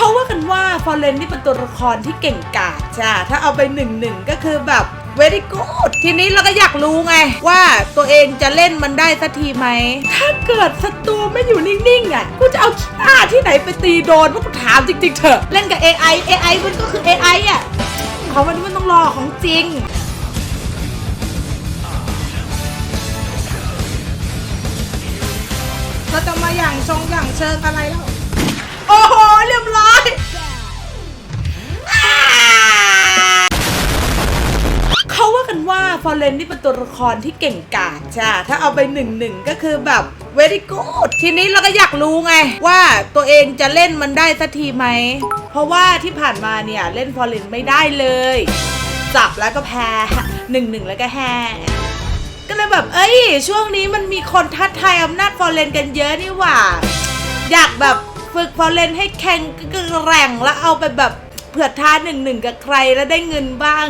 เขาว่ากันว่าฟอร์เรนนี่เป็นตัวละครที่เก่งกาจจ้าถ้าเอาไปหนึ่งหนึ่งก็คือแบบ very good ทีนี้เราก็อยากรู้ไง ว่าตัวเองจะเล่นมันได้สักทีไหม ถ้าเกิดศัตรูไม่อยู่นิ่งๆอะกูจะเอาขี้หน้าที่ไหนไปตีโดนพวกกูถามจริงๆเถอะ เล่นกับ AI AI มันก็คือ AI อะของมันมันต้องรอของจริงเราจะมาอย่างชงอย่างเชิงอะไรแล้ว เรนนี่เป็นตัวละครที่เก่งกาจจ้าถ้าเอาไปหนึ่งหนึ่งก็คือแบบ very good ทีนี้เราก็อยากรู้ไง ว่าตัวเองจะเล่นมันได้สักทีไหม เพราะว่าที่ผ่านมาเนี่ย เล่นฟอร์เรนไม่ได้เลย จับแล้วก็แพ้หนึ่งหนึ่งแล้วก็แพ้ก็เลยแบบ เอ้ย ช่วงนี้มันมีคนทัดทายอำนาจฟอร์เรนกันเยอะนี่หว่า อยากแบบฝึกฟอร์เรนให้แข็งแกร่งแล้วเอาไปแบบเผื่อท้าหนึ่งหนึ่งกับใครแล้วได้เงินบ้าง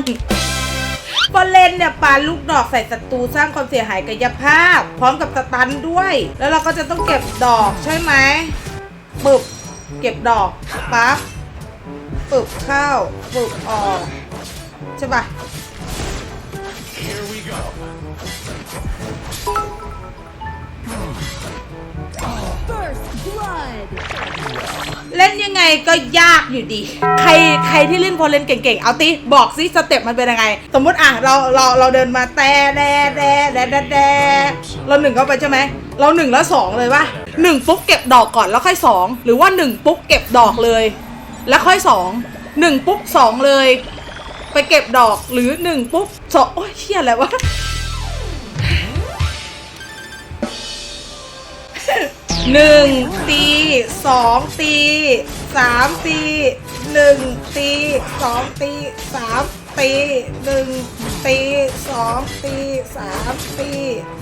ฟอร์เรนเนี่ยปาลูกดอกใส่ศัตรูสร้างความเสียหายกายภาพ พร้อมกับสตันด้วย แล้วเราก็จะต้องเก็บดอกใช่ไหมปึบเก็บดอกปั๊บปึบเข้าปึบออกใช่ปะ เล่นยังไงก็ยากอยู่ดี ใครใครที่เล่นพอเล่นเก่งๆ เอาติบอกซิสเต็ปมันเป็นยังไง สมมุติอะเราเราเราเดินมาแต่แดแดแดแดแดเราหนึ่งเข้าไปใช่ไหม เราหนึ่งแล้วสองเลยปะหนึ่งปุ๊บเก็บดอกก่อนแล้วค่อยสองหรือว่าหนึ่งปุ๊บเก็บดอกเลย แล้วค่อยสองหนึ่งปุ๊บสองเลย ไปเก็บดอกหรือหนึ่งปุ๊บสองโอ้ยเชี่ยอะไรวะ หนึ่งตีสองตีสามตีหนึ่งตีสองตีสามตีหนึ่งตีสองตีสามตี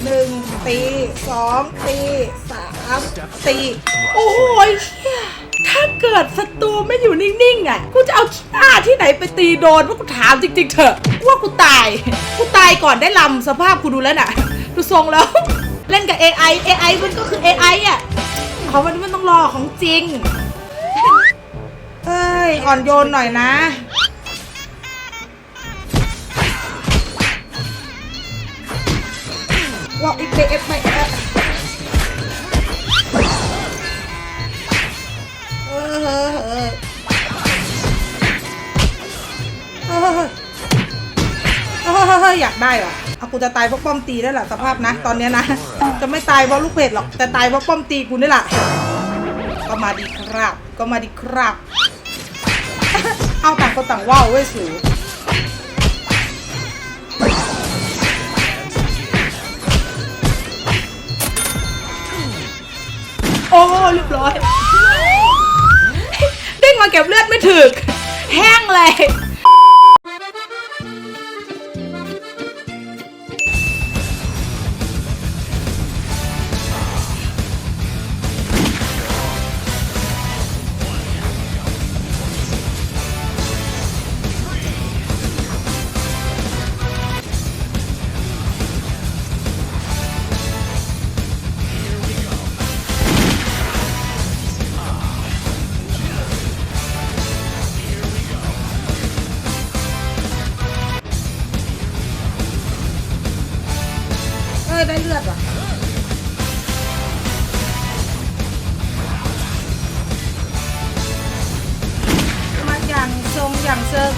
หนึ่งตีสองตีสามตีโอ้ยเหี้ยถ้าเกิดศัตรูไม่อยู่นิ่งๆอะกูจะเอาขี้หน้าที่ไหนไปตีโดนว่ากูถามจริง ๆ เถอะว่ากูตาย กูตายก่อนได้ลำสภาพกูดูแล้วน่ะ ดูทรงแล้ว เล่นกับ AI AI มันก็คือ AI อะ ของมันมันต้องรอของจริง เอ้ย อ่อนโยนหน่อยนะว้าอีกเอฟไม่เออเออเออเออเออเอออยากได้ว่ะเอ กูจะตายเพราะป้อมตีได้แหละสภาพนะตอนเนี้ยนะ จะไม่ตายเพราะลูกเพจหรอกแต่ตายเพราะป้อมตีกูนี่แหละก็มาดีครับ ก็มาดีครับ เอาต่างคนต่างว่าวเว้ยสูโอ้เรียบร้อย เด้งมาเก็บเลือดไม่ถึก แห้งเลย อได้เลือดว่ะมาอย่างทรงอย่างเซิร์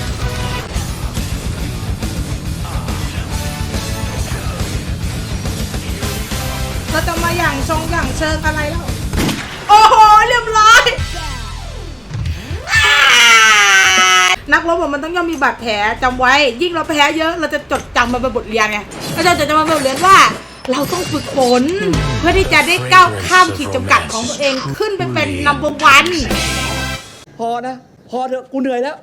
เราจะมาอย่างทรงอย่างเชิงอะไรแล้ว โอ้โห เรียบร้อย นักรบอะมันต้องย่อมมีบาดแผลจำไว้ ยิ่งเราแพ้เยอะ เราจะจดจำมันเป็นบทเรียนไงเราจะจดจำมันเป็นบทเรียนว่า เราต้องฝึกฝนเพื่อที่จะได้ก้าวข้ามขีดจำกัดของตัวเองขึ้นไปเป็นนัมเบอร์วันพอนะ พอเถอะกูเหนื่อยแล้ว